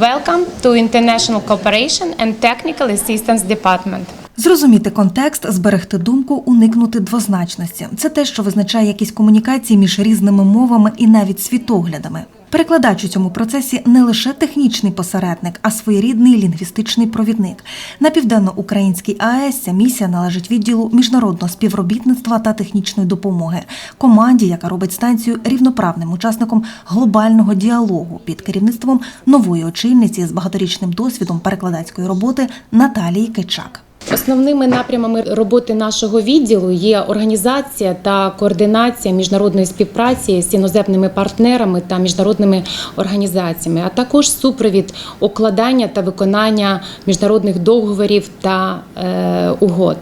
Welcome to International Cooperation and Technical Assistance Department. Зрозуміти контекст, зберегти думку, уникнути двозначності це те, що визначає якісь комунікації між різними мовами і навіть світоглядами. Перекладач у цьому процесі не лише технічний посередник, а своєрідний лінгвістичний провідник. На південноукраїнській АЕС ця місія належить відділу міжнародного співробітництва та технічної допомоги, команді, яка робить станцію рівноправним учасником глобального діалогу під керівництвом нової очільниці з багаторічним досвідом перекладацької роботи Наталії Кичак. Основними напрямами роботи нашого відділу є організація та координація міжнародної співпраці з іноземними партнерами та міжнародними організаціями, а також супровід укладання та виконання міжнародних договорів та е, угод.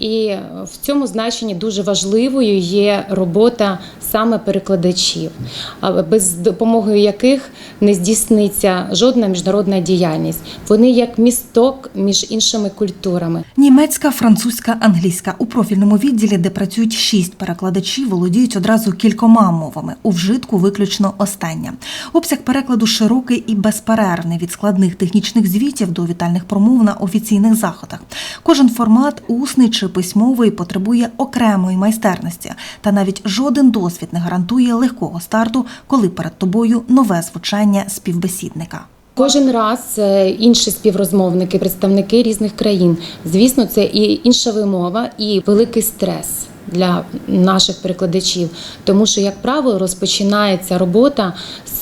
І в цьому значенні дуже важливою є робота саме перекладачів, без допомоги яких не здійсниться жодна міжнародна діяльність. Вони як місток між іншими культурами. Німецька, французька, англійська у профільному відділі, де працюють шість перекладачів, володіють одразу кількома мовами. У вжитку виключно остання. Обсяг перекладу широкий і безперервний від складних технічних звітів до вітальних промов на офіційних заходах. Кожен формат, усний чи письмовий, потребує окремої майстерності, та навіть жоден досвід не гарантує легкого старту, коли перед тобою нове звучання співбесідника. Кожен раз е, інші співрозмовники, представники різних країн. Звісно, це і інша вимова, і великий стрес для наших перекладачів, тому що, як правило, розпочинається робота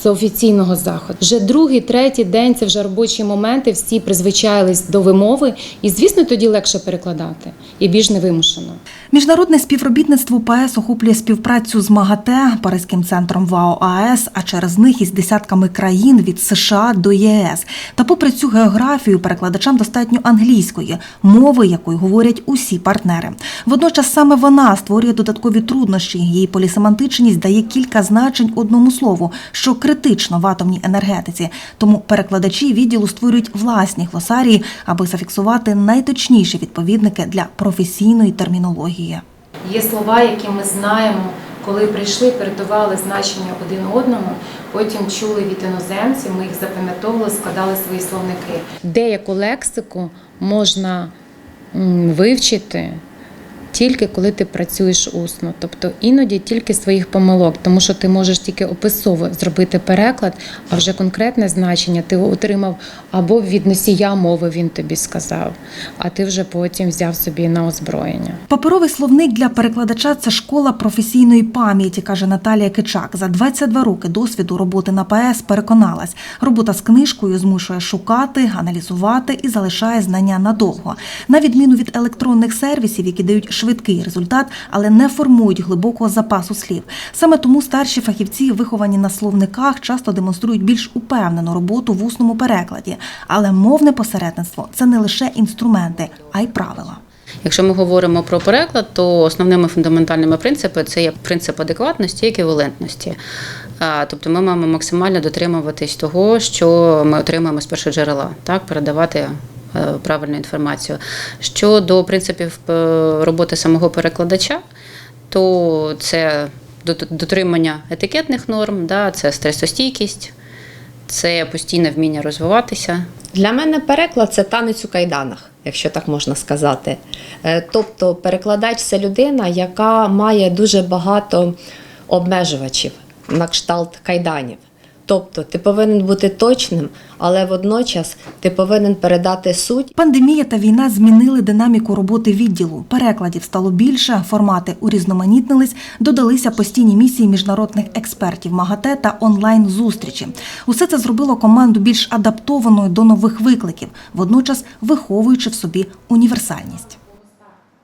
з офіційного заходу. Вже другий, третій день це вже робочі моменти. Всі призвичаїлись до вимови, і звісно, тоді легше перекладати і більш невимушено. Міжнародне співробітництво ПАЕС охоплює співпрацю з МАГАТЕ, Паризьким центром ВАО АЕС, а через них із десятками країн від США до ЄС. Та попри цю географію, перекладачам достатньо англійської мови, якою говорять усі партнери. Водночас саме вона створює додаткові труднощі. Її полісемантичність дає кілька значень одному слову, що критично в атомній енергетиці. Тому перекладачі відділу створюють власні глосарії, аби зафіксувати найточніші відповідники для професійної термінології. Є слова, які ми знаємо, коли прийшли, передавали значення один одному, потім чули від іноземців, ми їх запам'ятовували, складали свої словники. Деяку лексику можна вивчити. Тільки коли ти працюєш усно, тобто іноді тільки своїх помилок, тому що ти можеш тільки описово зробити переклад, а вже конкретне значення ти отримав або від носія мови він тобі сказав, а ти вже потім взяв собі на озброєння. Паперовий словник для перекладача це школа професійної пам'яті, каже Наталія Кичак. За 22 роки досвіду роботи на ПАЕС переконалась, робота з книжкою змушує шукати, аналізувати і залишає знання надовго. На відміну від електронних сервісів, які дають швидкий результат, але не формують глибокого запасу слів. Саме тому старші фахівці, виховані на словниках, часто демонструють більш упевнену роботу в усному перекладі. Але мовне посередництво це не лише інструменти, а й правила. Якщо ми говоримо про переклад, то основними фундаментальними принципами це є принцип адекватності і еквівалентності. Тобто ми маємо максимально дотримуватись того, що ми отримуємо з першого джерела, так, передавати правильну інформацію. Щодо принципів е, роботи самого перекладача, то це дотримання етикетних норм, да, це стресостійкість, це постійне вміння розвиватися. Для мене переклад це танець у кайданах, якщо так можна сказати. Е, Тобто, перекладач це людина, яка має дуже багато обмежувачів на кшталт кайданів. Тобто, ти повинен бути точним, але водночас ти повинен передати суть Пандемія та війна змінили динаміку роботи відділу. Перекладів стало більше, формати урізноманітнились, додалися постійні місії міжнародних експертів МАГАТЕ та онлайн зустрічі. Усе це зробило команду більш адаптованою до нових викликів, водночас виховуючи в собі універсальність.